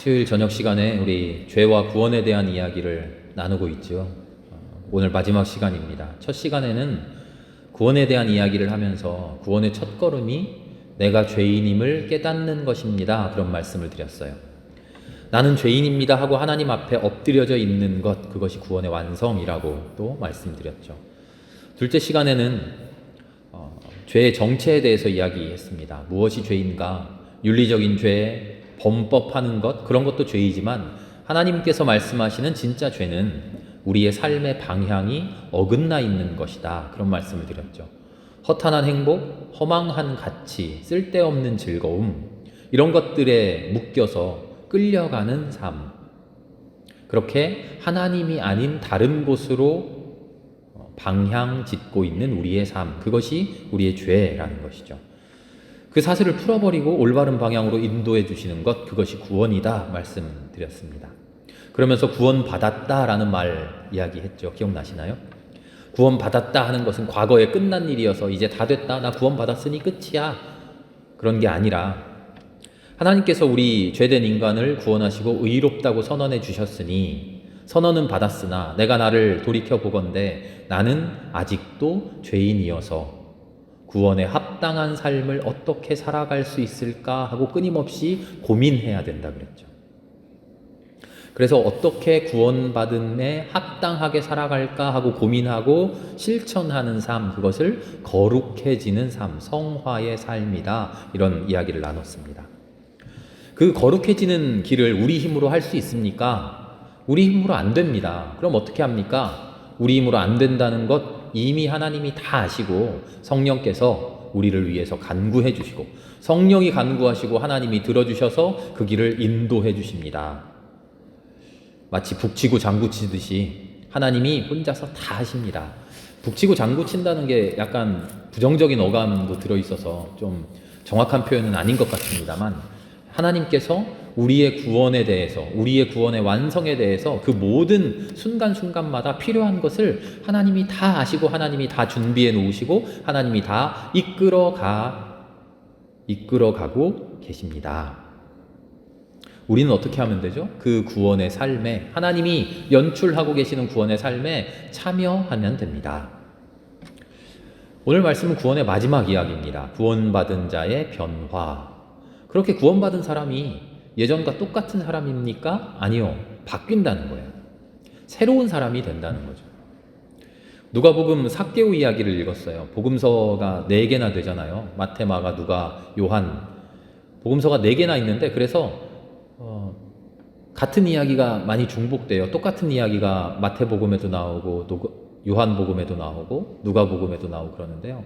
수요일 저녁 시간에 우리 죄와 구원에 대한 이야기를 나누고 있죠. 어, 오늘 마지막 시간입니다. 첫 시간에는 구원에 대한 이야기를 하면서 구원의 첫 걸음이 내가 죄인임을 깨닫는 것입니다. 그런 말씀을 드렸어요. 나는 죄인입니다 하고 하나님 앞에 엎드려져 있는 것, 그것이 구원의 완성이라고 또 말씀드렸죠. 둘째 시간에는 어, 죄의 정체에 대해서 이야기했습니다. 무엇이 죄인가? 윤리적인 죄, 범법하는 것, 그런 것도 죄이지만 하나님께서 말씀하시는 진짜 죄는 우리의 삶의 방향이 어긋나 있는 것이다. 그런 말씀을 드렸죠. 허탄한 행복, 허망한 가치, 쓸데없는 즐거움, 이런 것들에 묶여서 끌려가는 삶. 그렇게 하나님이 아닌 다른 곳으로 방향 짓고 있는 우리의 삶. 그것이 우리의 죄라는 것이죠. 그 사슬을 풀어버리고 올바른 방향으로 인도해 주시는 것, 그것이 구원이다 말씀드렸습니다. 그러면서 구원받았다라는 말 이야기했죠. 기억나시나요? 구원받았다 하는 것은 과거에 끝난 일이어서 이제 다 됐다. 나 구원받았으니 끝이야. 그런 게 아니라 하나님께서 우리 죄된 인간을 구원하시고 의롭다고 선언해 주셨으니 선언은 받았으나 내가 나를 돌이켜 보건대 나는 아직도 죄인이어서 구원에 합당한 삶을 어떻게 살아갈 수 있을까 하고 끊임없이 고민해야 된다 그랬죠. 그래서 어떻게 구원받음에 합당하게 살아갈까 하고 고민하고 실천하는 삶, 그것을 거룩해지는 삶, 성화의 삶이다. 이런 이야기를 나눴습니다. 그 거룩해지는 길을 우리 힘으로 할 수 있습니까? 우리 힘으로 안 됩니다. 그럼 어떻게 합니까? 우리 힘으로 안 된다는 것 이미 하나님이 다 아시고 성령께서 우리를 위해서 간구해 주시고 성령이 간구하시고 하나님이 들어주셔서 그 길을 인도해 주십니다. 마치 북치고 장구 치듯이 하나님이 혼자서 다 하십니다. 북치고 장구 친다는 게 약간 부정적인 어감도 들어있어서 좀 정확한 표현은 아닌 것 같습니다만 하나님께서 우리의 구원에 대해서, 우리의 구원의 완성에 대해서 그 모든 순간순간마다 필요한 것을 하나님이 다 아시고 하나님이 다 준비해 놓으시고 하나님이 다 이끌어 가, 이끌어 가고 계십니다. 우리는 어떻게 하면 되죠? 그 구원의 삶에, 하나님이 연출하고 계시는 구원의 삶에 참여하면 됩니다. 오늘 말씀은 구원의 마지막 이야기입니다. 구원받은 자의 변화. 그렇게 구원받은 사람이 예전과 똑같은 사람입니까? 아니요. 바뀐다는 거예요. 새로운 사람이 된다는 거죠. 누가복음 사개오 이야기를 읽었어요. 복음서가 네 개나 되잖아요. 마테마가 누가 요한 복음서가 네 개나 있는데 그래서 어, 같은 이야기가 많이 중복돼요. 똑같은 이야기가 마태복음에도 나오고 요한복음에도 나오고 누가복음에도 나오고 그러는데요.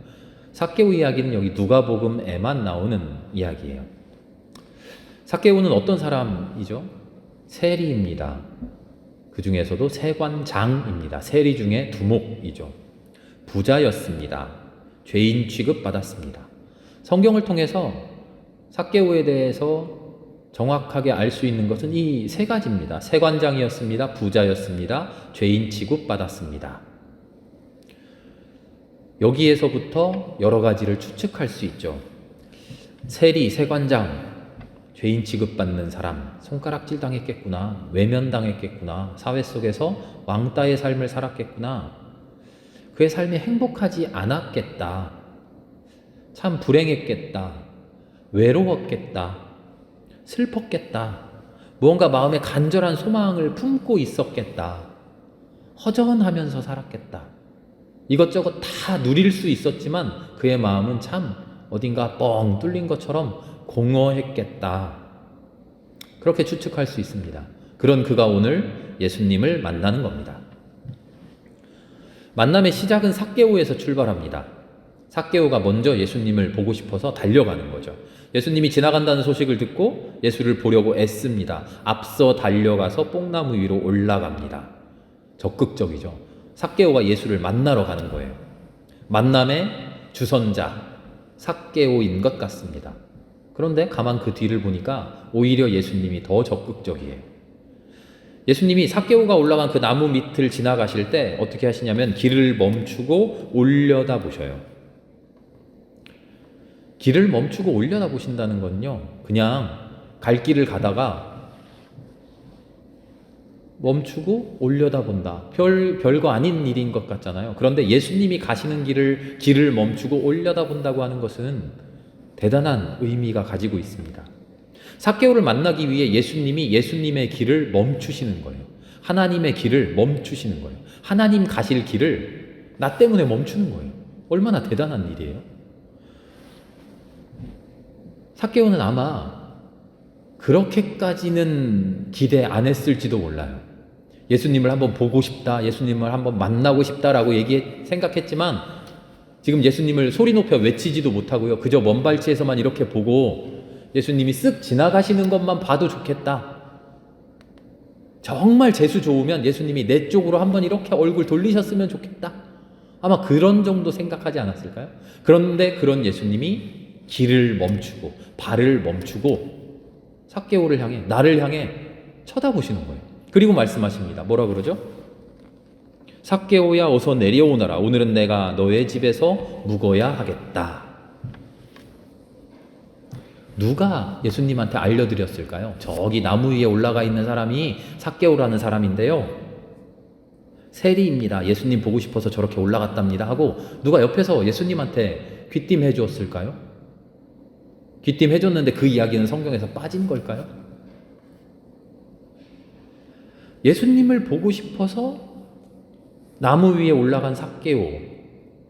사개오 이야기는 여기 누가복음에만 나오는 이야기예요. 사개오는 어떤 사람이죠? 세리입니다. 그 중에서도 세관장입니다. 세리 중에 두목이죠. 부자였습니다. 죄인 취급 받았습니다. 성경을 통해서 사개오에 대해서 정확하게 알 수 있는 것은 이 세 가지입니다. 세관장이었습니다. 부자였습니다. 죄인 취급받았습니다. 여기에서부터 여러 가지를 추측할 수 있죠. 세리, 세관장, 죄인 취급받는 사람, 손가락질 당했겠구나, 외면 당했겠구나, 사회 속에서 왕따의 삶을 살았겠구나, 그의 삶이 행복하지 않았겠다, 참 불행했겠다, 외로웠겠다, 슬펐겠다, 무언가 마음에 간절한 소망을 품고 있었겠다, 허전하면서 살았겠다. 이것저것 다 누릴 수 있었지만 그의 마음은 참 어딘가 뻥 뚫린 것처럼 공허했겠다. 그렇게 추측할 수 있습니다. 그런 그가 오늘 예수님을 만나는 겁니다. 만남의 시작은 사개오에서 출발합니다. 사개오가 먼저 예수님을 보고 싶어서 달려가는 거죠. 예수님이 지나간다는 소식을 듣고 예수를 보려고 애씁니다. 앞서 달려가서 뽕나무 위로 올라갑니다. 적극적이죠. 사개오가 예수를 만나러 가는 거예요. 만남의 주선자 사개오인 것 같습니다. 그런데 가만 그 뒤를 보니까 오히려 예수님이 더 적극적이에요. 예수님이 사개오가 올라간 그 나무 밑을 지나가실 때 어떻게 하시냐면 길을 멈추고 올려다 보셔요. 길을 멈추고 올려다 보신다는 건요. 그냥 갈 길을 가다가 멈추고 올려다 본다. 별 별거 아닌 일인 것 같잖아요. 그런데 예수님이 가시는 길을 길을 멈추고 올려다 본다고 하는 것은 대단한 의미가 가지고 있습니다. 사개오를 만나기 위해 예수님이 예수님의 길을 멈추시는 거예요. 하나님의 길을 멈추시는 거예요. 하나님 가실 길을 나 때문에 멈추는 거예요. 얼마나 대단한 일이에요. 사개오는 아마 그렇게까지는 기대 안 했을지도 몰라요. 예수님을 한번 보고 싶다, 예수님을 한번 만나고 싶다라고 얘기 생각했지만 지금 예수님을 소리 높여 외치지도 못하고요. 그저 먼 발치에서만 이렇게 보고 예수님이 쓱 지나가시는 것만 봐도 좋겠다. 정말 재수 좋으면 예수님이 내 쪽으로 한번 이렇게 얼굴 돌리셨으면 좋겠다. 아마 그런 정도 생각하지 않았을까요? 그런데 그런 예수님이 길을 멈추고 발을 멈추고 삭개오를 향해 나를 향해 쳐다보시는 거예요. 그리고 말씀하십니다. 뭐라 그러죠? 삭개오야 어서 내려오너라. 오늘은 내가 너의 집에서 묵어야 하겠다. 누가 예수님한테 알려드렸을까요? 저기 나무 위에 올라가 있는 사람이 삭개오라는 사람인데요. 세리입니다. 예수님 보고 싶어서 저렇게 올라갔답니다. 하고 누가 옆에서 예수님한테 귀띔해 주었을까요? 귀띔해 줬는데 그 이야기는 성경에서 빠진 걸까요? 예수님을 보고 싶어서 나무 위에 올라간 삭개오.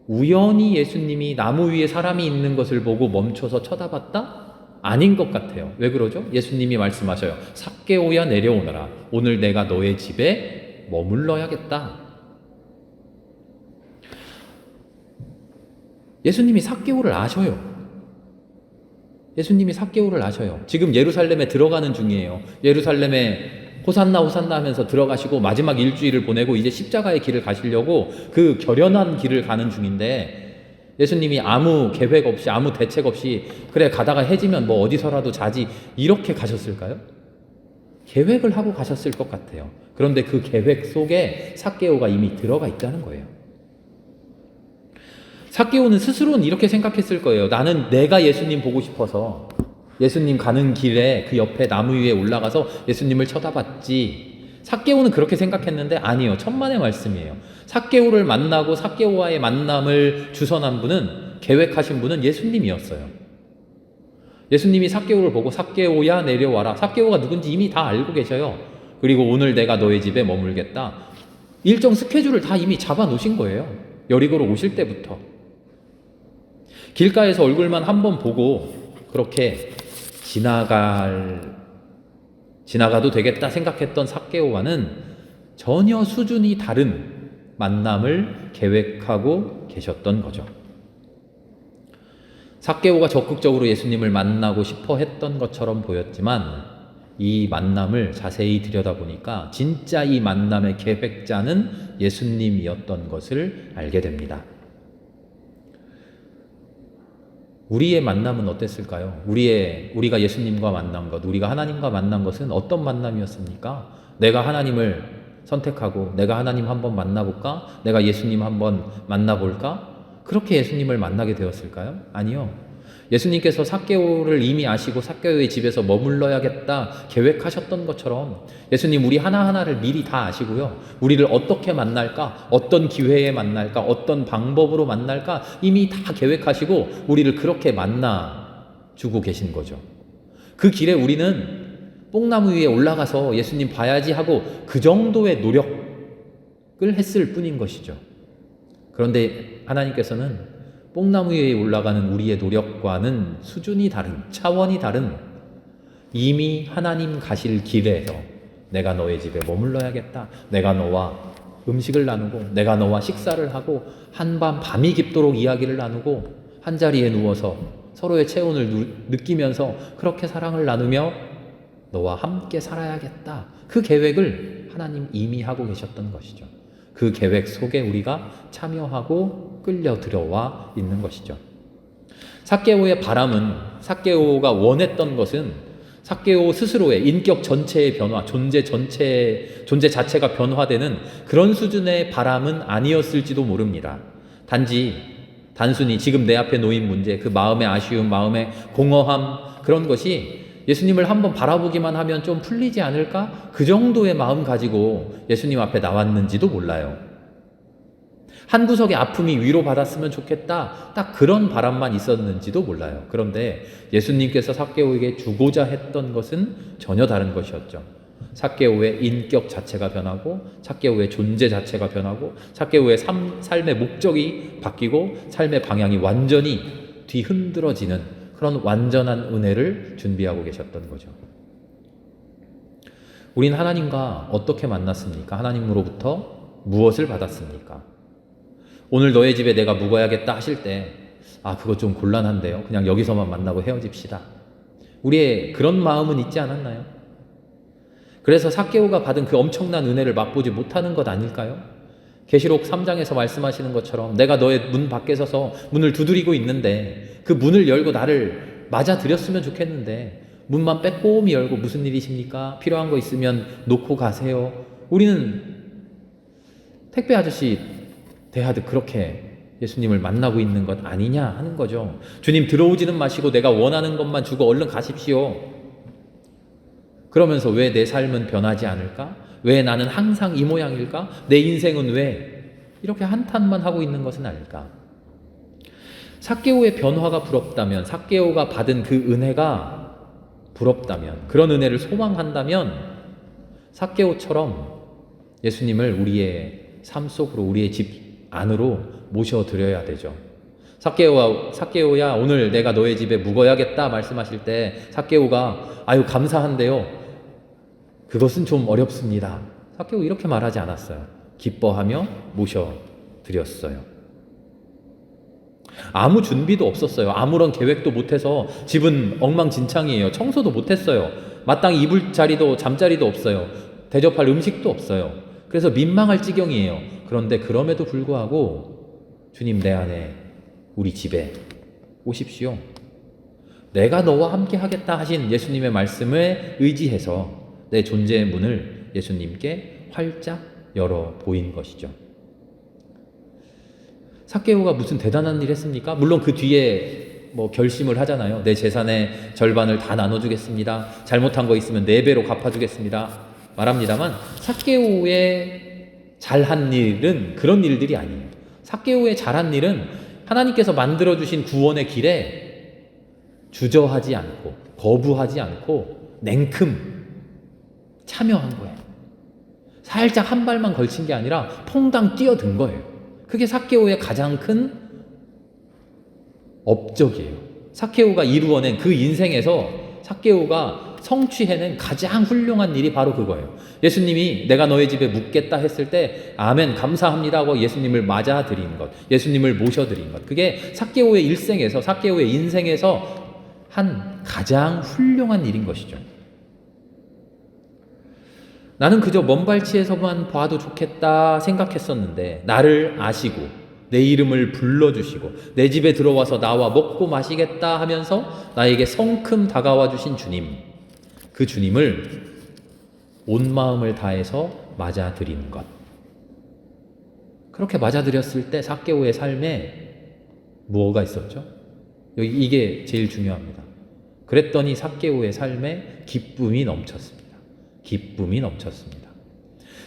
우연히 예수님이 나무 위에 사람이 있는 것을 보고 멈춰서 쳐다봤다? 아닌 것 같아요. 왜 그러죠? 예수님이 말씀하셔요. 삭개오야 내려오너라. 오늘 내가 너의 집에 머물러야겠다. 예수님이 삭개오를 아셔요. 예수님이 삭개오를 아셔요. 지금 예루살렘에 들어가는 중이에요. 예루살렘에 호산나 호산나 하면서 들어가시고 마지막 일주일을 보내고 이제 십자가의 길을 가시려고 그 결연한 길을 가는 중인데 예수님이 아무 계획 없이 아무 대책 없이 그래 가다가 해지면 뭐 어디서라도 자지 이렇게 가셨을까요? 계획을 하고 가셨을 것 같아요. 그런데 그 계획 속에 삭개오가 이미 들어가 있다는 거예요. 삭개오는 스스로는 이렇게 생각했을 거예요. 나는 내가 예수님 보고 싶어서 예수님 가는 길에 그 옆에 나무 위에 올라가서 예수님을 쳐다봤지. 삭개오는 그렇게 생각했는데 아니요. 천만의 말씀이에요. 삭개오를 만나고 삭개오와의 만남을 주선한 분은 계획하신 분은 예수님이었어요. 예수님이 삭개오를 보고 삭개오야 내려와라. 삭개오가 누군지 이미 다 알고 계셔요. 그리고 오늘 내가 너의 집에 머물겠다. 일정 스케줄을 다 이미 잡아 놓으신 거예요. 여리고로 오실 때부터. 길가에서 얼굴만 한 번 보고 그렇게 지나갈 지나가도 되겠다 생각했던 삭개오와는 전혀 수준이 다른 만남을 계획하고 계셨던 거죠. 삭개오가 적극적으로 예수님을 만나고 싶어 했던 것처럼 보였지만 이 만남을 자세히 들여다보니까 진짜 이 만남의 계획자는 예수님이었던 것을 알게 됩니다. 우리의 만남은 어땠을까요? 우리의 우리가 예수님과 만난 것, 우리가 하나님과 만난 것은 어떤 만남이었습니까? 내가 하나님을 선택하고 내가 하나님 한번 만나볼까? 내가 예수님 한번 만나볼까? 그렇게 예수님을 만나게 되었을까요? 아니요. 예수님께서 삭개오를 이미 아시고 삭개오의 집에서 머물러야겠다 계획하셨던 것처럼 예수님 우리 하나하나를 미리 다 아시고요. 우리를 어떻게 만날까? 어떤 기회에 만날까? 어떤 방법으로 만날까? 이미 다 계획하시고 우리를 그렇게 만나 주고 계신 거죠. 그 길에 우리는 뽕나무 위에 올라가서 예수님 봐야지 하고 그 정도의 노력을 했을 뿐인 것이죠. 그런데 하나님께서는 뽕나무 위에 올라가는 우리의 노력과는 수준이 다른, 차원이 다른 이미 하나님 가실 길에서 내가 너의 집에 머물러야겠다. 내가 너와 음식을 나누고, 내가 너와 식사를 하고, 한밤 밤이 깊도록 이야기를 나누고, 한 자리에 누워서 서로의 체온을 누, 느끼면서 그렇게 사랑을 나누며 너와 함께 살아야겠다. 그 계획을 하나님 이미 하고 계셨던 것이죠. 그 계획 속에 우리가 참여하고 끌려 들어와 있는 것이죠. 사케오의 바람은 사케오가 원했던 것은 사케오 스스로의 인격 전체의 변화, 존재 전체 존재 자체가 변화되는 그런 수준의 바람은 아니었을지도 모릅니다. 단지 단순히 지금 내 앞에 놓인 문제, 그 마음의 아쉬움, 마음의 공허함 그런 것이 예수님을 한번 바라보기만 하면 좀 풀리지 않을까? 그 정도의 마음 가지고 예수님 앞에 나왔는지도 몰라요. 한 구석의 아픔이 위로받았으면 좋겠다. 딱 그런 바람만 있었는지도 몰라요. 그런데 예수님께서 삭개오에게 주고자 했던 것은 전혀 다른 것이었죠. 삭개오의 인격 자체가 변하고 삭개오의 존재 자체가 변하고 삭개오의 삶, 삶의 목적이 바뀌고 삶의 방향이 완전히 뒤흔들어지는 그런 완전한 은혜를 준비하고 계셨던 거죠. 우린 하나님과 어떻게 만났습니까? 하나님으로부터 무엇을 받았습니까? 오늘 너의 집에 내가 묵어야겠다 하실 때, 아, 그거 좀 곤란한데요. 그냥 여기서만 만나고 헤어집시다. 우리의 그런 마음은 있지 않았나요? 그래서 사케오가 받은 그 엄청난 은혜를 맛보지 못하는 것 아닐까요? 계시록 3장에서 말씀하시는 것처럼 내가 너의 문 밖에 서서 문을 두드리고 있는데 그 문을 열고 나를 맞아들였으면 좋겠는데 문만 빼꼼히 열고 무슨 일이십니까? 필요한 거 있으면 놓고 가세요. 우리는 택배 아저씨 대하듯 그렇게 예수님을 만나고 있는 것 아니냐 하는 거죠. 주님 들어오지는 마시고 내가 원하는 것만 주고 얼른 가십시오. 그러면서 왜 내 삶은 변하지 않을까? 왜 나는 항상 이 모양일까? 내 인생은 왜 이렇게 한탄만 하고 있는 것은 아닐까? 사케오의 변화가 부럽다면, 사케오가 받은 그 은혜가 부럽다면, 그런 은혜를 소망한다면, 사케오처럼 예수님을 우리의 삶 속으로, 우리의 집 안으로 모셔드려야 되죠. 사케오와 사케오야 오늘 내가 너의 집에 묵어야겠다 말씀하실 때 사케오가 아유 감사한데요. 그것은 좀 어렵습니다. 사케오 이렇게 말하지 않았어요. 기뻐하며 모셔 드렸어요. 아무 준비도 없었어요. 아무런 계획도 못해서 집은 엉망진창이에요. 청소도 못했어요. 마땅히 이불 자리도 잠자리도 없어요. 대접할 음식도 없어요. 그래서 민망할 지경이에요. 그런데 그럼에도 불구하고 주님 내 안에 우리 집에 오십시오. 내가 너와 함께 하겠다 하신 예수님의 말씀에 의지해서 내 존재의 문을 예수님께 활짝 열어 보인 것이죠. 사케오가 무슨 대단한 일 했습니까? 물론 그 뒤에 뭐 결심을 하잖아요. 내 재산의 절반을 다 나눠주겠습니다. 잘못한 거 있으면 네 배로 갚아주겠습니다. 말합니다만 사케오의 잘한 일은 그런 일들이 아니에요. 사케오의 잘한 일은 하나님께서 만들어 주신 구원의 길에 주저하지 않고 거부하지 않고 냉큼 참여한 거예요. 살짝 한 발만 걸친 게 아니라 퐁당 뛰어든 거예요. 그게 사케오의 가장 큰 업적이에요. 사케오가 이루어낸 그 인생에서 사케오가 성취해낸 가장 훌륭한 일이 바로 그거예요. 예수님이 내가 너의 집에 묵겠다 했을 때 아멘 감사합니다 하고 예수님을 맞아들인 것, 예수님을 모셔 드린 것. 그게 사케오의 일생에서 사케오의 인생에서 한 가장 훌륭한 일인 것이죠. 나는 그저 먼 발치에서만 봐도 좋겠다 생각했었는데 나를 아시고 내 이름을 불러주시고 내 집에 들어와서 나와 먹고 마시겠다 하면서 나에게 성큼 다가와 주신 주님 그 주님을 온 마음을 다해서 맞아들이는 것 그렇게 맞아들였을 때 사케오의 삶에 무엇가 있었죠? 여기 이게 제일 중요합니다. 그랬더니 사케오의 삶에 기쁨이 넘쳤습니다. 기쁨이 넘쳤습니다.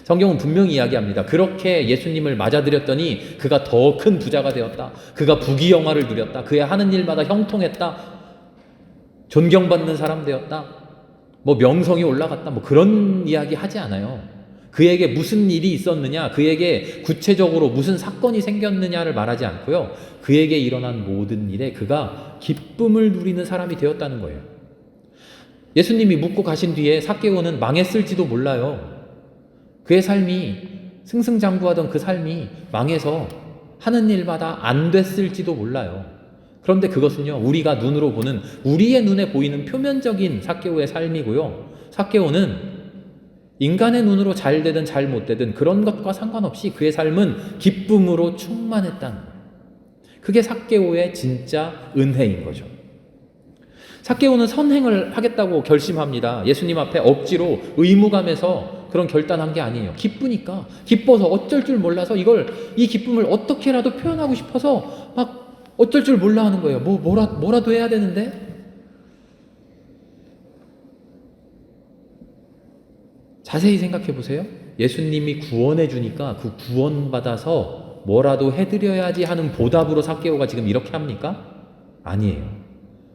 성경은 분명히 이야기합니다. 그렇게 예수님을 맞아들였더니 그가 더 큰 부자가 되었다. 그가 부귀영화를 누렸다. 그의 하는 일마다 형통했다. 존경받는 사람 되었다. 뭐 명성이 올라갔다. 뭐 그런 이야기 하지 않아요. 그에게 무슨 일이 있었느냐, 그에게 구체적으로 무슨 사건이 생겼느냐를 말하지 않고요. 그에게 일어난 모든 일에 그가 기쁨을 누리는 사람이 되었다는 거예요. 예수님이 묻고 가신 뒤에 사케오는 망했을지도 몰라요. 그의 삶이 승승장구하던 그 삶이 망해서 하는 일마다 안 됐을지도 몰라요. 그런데 그것은요, 우리가 눈으로 보는, 우리의 눈에 보이는 표면적인 사케오의 삶이고요. 사케오는 인간의 눈으로 잘 되든 잘 못 되든 그런 것과 상관없이 그의 삶은 기쁨으로 충만했다는 거예요. 그게 사케오의 진짜 은혜인 거죠. 사케오는 선행을 하겠다고 결심합니다. 예수님 앞에 억지로 의무감에서 그런 결단한 게 아니에요. 기쁘니까 기뻐서 어쩔 줄 몰라서 이걸 이 기쁨을 어떻게라도 표현하고 싶어서 막 어쩔 줄 몰라 하는 거예요. 뭐 뭐라 뭐라도 해야 되는데 자세히 생각해 보세요. 예수님이 구원해 주니까 그 구원 받아서 뭐라도 해드려야지 하는 보답으로 삭개오가 지금 이렇게 합니까? 아니에요.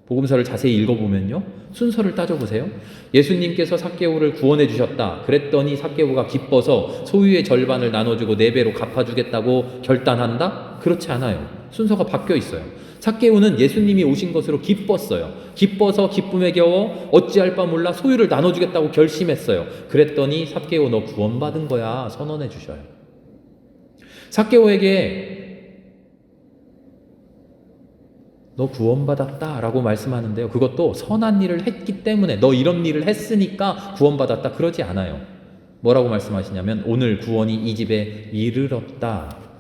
복음서를 자세히 읽어보면요. 순서를 따져보세요. 예수님께서 삭개오를 구원해 주셨다. 그랬더니 삭개오가 기뻐서 소유의 절반을 나눠주고 네 배로 갚아주겠다고 결단한다? 그렇지 않아요. 순서가 바뀌어 있어요. 삭개오는 예수님이 오신 것으로 기뻤어요. 기뻐서 기쁨에 겨워 어찌할 바 몰라 소유를 나눠주겠다고 결심했어요. 그랬더니 삭개오 너 구원받은 거야 선언해 주셔요. 삭개오에게 너 구원받았다 라고 말씀하는데요. 그것도 선한 일을 했기 때문에 너 이런 일을 했으니까 구원받았다 그러지 않아요. 뭐라고 말씀하시냐면 오늘 구원이 이 집에 이르렀다.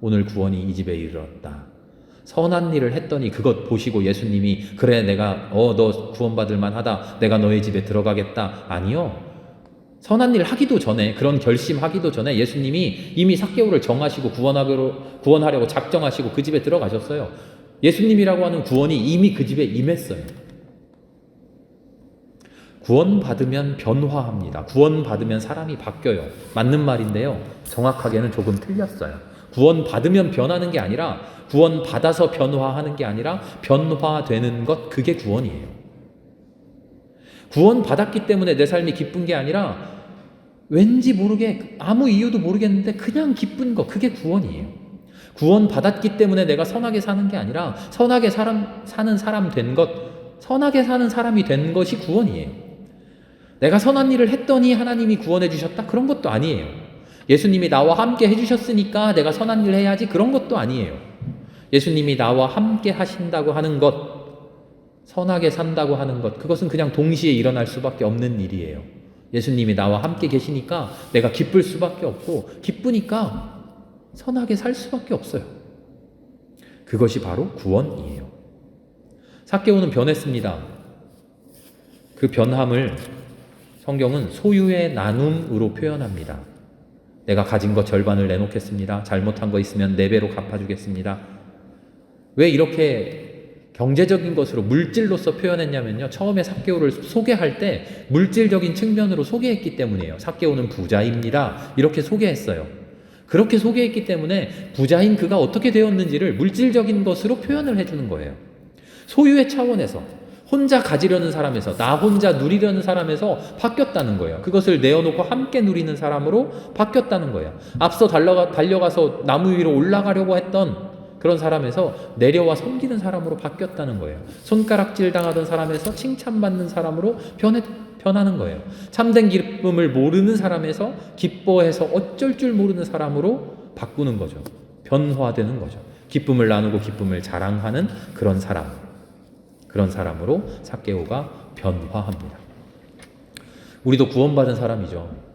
오늘 구원이 이 집에 이르렀다. 선한 일을 했더니 그것 보시고 예수님이 그래 내가 어 너 구원받을 만하다. 내가 너의 집에 들어가겠다. 아니요. 선한 일 하기도 전에 그런 결심하기도 전에 예수님이 이미 삭개오를 정하시고 구원하기로 구원하려고 작정하시고 그 집에 들어가셨어요. 예수님이라고 하는 구원이 이미 그 집에 임했어요. 구원받으면 변화합니다. 구원받으면 사람이 바뀌어요. 맞는 말인데요. 정확하게는 조금 틀렸어요. 구원받으면 변하는 게 아니라 구원받아서 변화하는 게 아니라 변화되는 것 그게 구원이에요. 구원받았기 때문에 내 삶이 기쁜 게 아니라 왠지 모르게 아무 이유도 모르겠는데 그냥 기쁜 거 그게 구원이에요. 구원받았기 때문에 내가 선하게 사는 게 아니라 선하게 사람, 사는 사람 된 것, 선하게 사는 사람이 된 것이 구원이에요. 내가 선한 일을 했더니 하나님이 구원해 주셨다? 그런 것도 아니에요. 예수님이 나와 함께 해주셨으니까 내가 선한 일 해야지? 그런 것도 아니에요. 예수님이 나와 함께 하신다고 하는 것, 선하게 산다고 하는 것, 그것은 그냥 동시에 일어날 수밖에 없는 일이에요. 예수님이 나와 함께 계시니까 내가 기쁠 수밖에 없고, 기쁘니까 선하게 살 수밖에 없어요. 그것이 바로 구원이에요. 사개오는 변했습니다. 그 변함을 성경은 소유의 나눔으로 표현합니다. 내가 가진 것 절반을 내놓겠습니다. 잘못한 거 있으면 네 배로 갚아주겠습니다. 왜 이렇게 경제적인 것으로 물질로서 표현했냐면요. 처음에 삭개오를 소개할 때 물질적인 측면으로 소개했기 때문이에요. 삭개오는 부자입니다. 이렇게 소개했어요. 그렇게 소개했기 때문에 부자인 그가 어떻게 되었는지를 물질적인 것으로 표현을 해주는 거예요. 소유의 차원에서 혼자 가지려는 사람에서 나 혼자 누리려는 사람에서 바뀌었다는 거예요. 그것을 내어놓고 함께 누리는 사람으로 바뀌었다는 거예요. 앞서 달려가, 달려가서 나무 위로 올라가려고 했던 그런 사람에서 내려와 섬기는 사람으로 바뀌었다는 거예요. 손가락질 당하던 사람에서 칭찬받는 사람으로 변해, 변하는 거예요. 참된 기쁨을 모르는 사람에서 기뻐해서 어쩔 줄 모르는 사람으로 바꾸는 거죠. 변화되는 거죠. 기쁨을 나누고 기쁨을 자랑하는 그런 사람. 그런 사람으로 사케오가 변화합니다. 우리도 구원받은 사람이죠.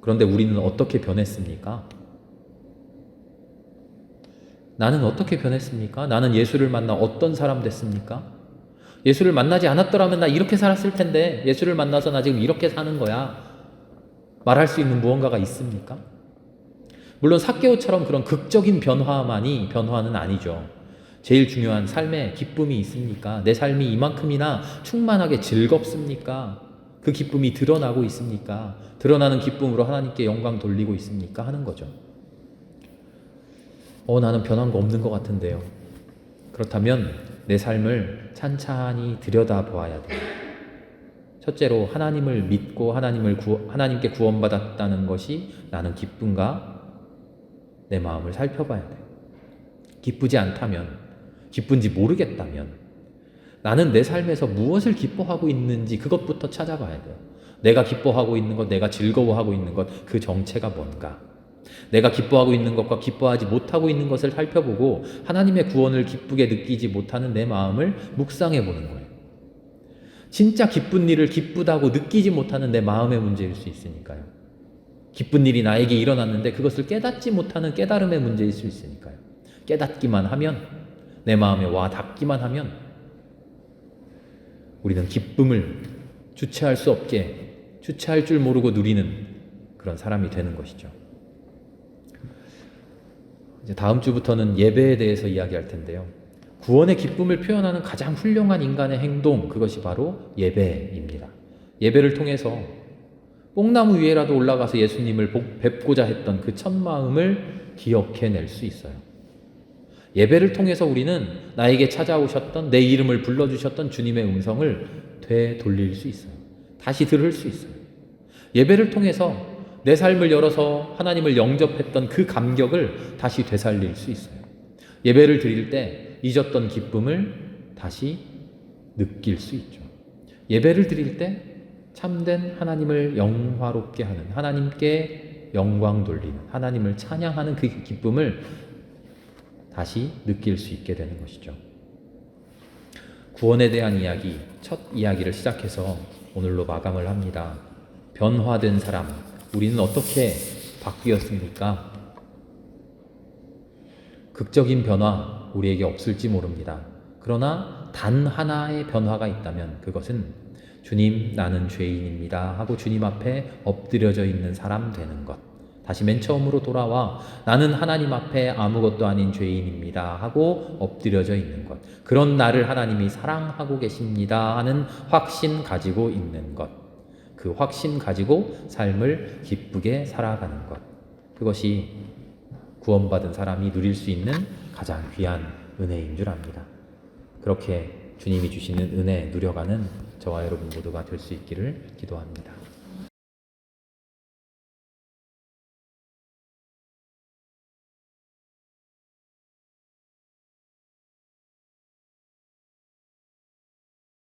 그런데 우리는 어떻게 변했습니까? 나는 어떻게 변했습니까? 나는 예수를 만나 어떤 사람 됐습니까? 예수를 만나지 않았더라면 나 이렇게 살았을 텐데 예수를 만나서 나 지금 이렇게 사는 거야. 말할 수 있는 무언가가 있습니까? 물론 사케오처럼 그런 극적인 변화만이 변화는 아니죠. 제일 중요한 삶에 기쁨이 있습니까? 내 삶이 이만큼이나 충만하게 즐겁습니까? 그 기쁨이 드러나고 있습니까? 드러나는 기쁨으로 하나님께 영광 돌리고 있습니까? 하는 거죠. 어, 나는 변한 거 없는 것 같은데요. 그렇다면 내 삶을 찬찬히 들여다보아야 돼요. 첫째로 하나님을 믿고 하나님을 구, 하나님께 구원받았다는 것이 나는 기쁜가? 내 마음을 살펴봐야 돼요. 기쁘지 않다면, 기쁜지 모르겠다면, 나는 내 삶에서 무엇을 기뻐하고 있는지 그것부터 찾아봐야 돼요. 내가 기뻐하고 있는 것, 내가 즐거워하고 있는 것, 그 정체가 뭔가. 내가 기뻐하고 있는 것과 기뻐하지 못하고 있는 것을 살펴보고 하나님의 구원을 기쁘게 느끼지 못하는 내 마음을 묵상해 보는 거예요. 진짜 기쁜 일을 기쁘다고 느끼지 못하는 내 마음의 문제일 수 있으니까요. 기쁜 일이 나에게 일어났는데 그것을 깨닫지 못하는 깨달음의 문제일 수 있으니까요. 깨닫기만 하면 내 마음에 와 닿기만 하면 우리는 기쁨을 주체할 수 없게 주체할 줄 모르고 누리는 그런 사람이 되는 것이죠. 이제 다음 주부터는 예배에 대해서 이야기할 텐데요. 구원의 기쁨을 표현하는 가장 훌륭한 인간의 행동, 그것이 바로 예배입니다. 예배를 통해서 뽕나무 위에라도 올라가서 예수님을 복- 뵙고자 했던 그 첫 마음을 기억해낼 수 있어요. 예배를 통해서 우리는 나에게 찾아오셨던 내 이름을 불러주셨던 주님의 음성을 되돌릴 수 있어요. 다시 들을 수 있어요. 예배를 통해서 내 삶을 열어서 하나님을 영접했던 그 감격을 다시 되살릴 수 있어요. 예배를 드릴 때 잊었던 기쁨을 다시 느낄 수 있죠. 예배를 드릴 때 참된 하나님을 영화롭게 하는 하나님께 영광 돌리는 하나님을 찬양하는 그 기쁨을 다시 느낄 수 있게 되는 것이죠. 구원에 대한 이야기, 첫 이야기를 시작해서 오늘로 마감을 합니다. 변화된 사람, 우리는 어떻게 바뀌었습니까? 극적인 변화, 우리에게 없을지 모릅니다. 그러나 단 하나의 변화가 있다면 그것은 주님, 나는 죄인입니다. 하고 주님 앞에 엎드려져 있는 사람 되는 것. 다시 맨 처음으로 돌아와 나는 하나님 앞에 아무것도 아닌 죄인입니다. 하고 엎드려져 있는 것. 그런 나를 하나님이 사랑하고 계십니다. 하는 확신 가지고 있는 것. 그 확신 가지고 삶을 기쁘게 살아가는 것. 그것이 구원받은 사람이 누릴 수 있는 가장 귀한 은혜인 줄 압니다. 그렇게 주님이 주시는 은혜 누려가는 저와 여러분 모두가 될 수 있기를 기도합니다.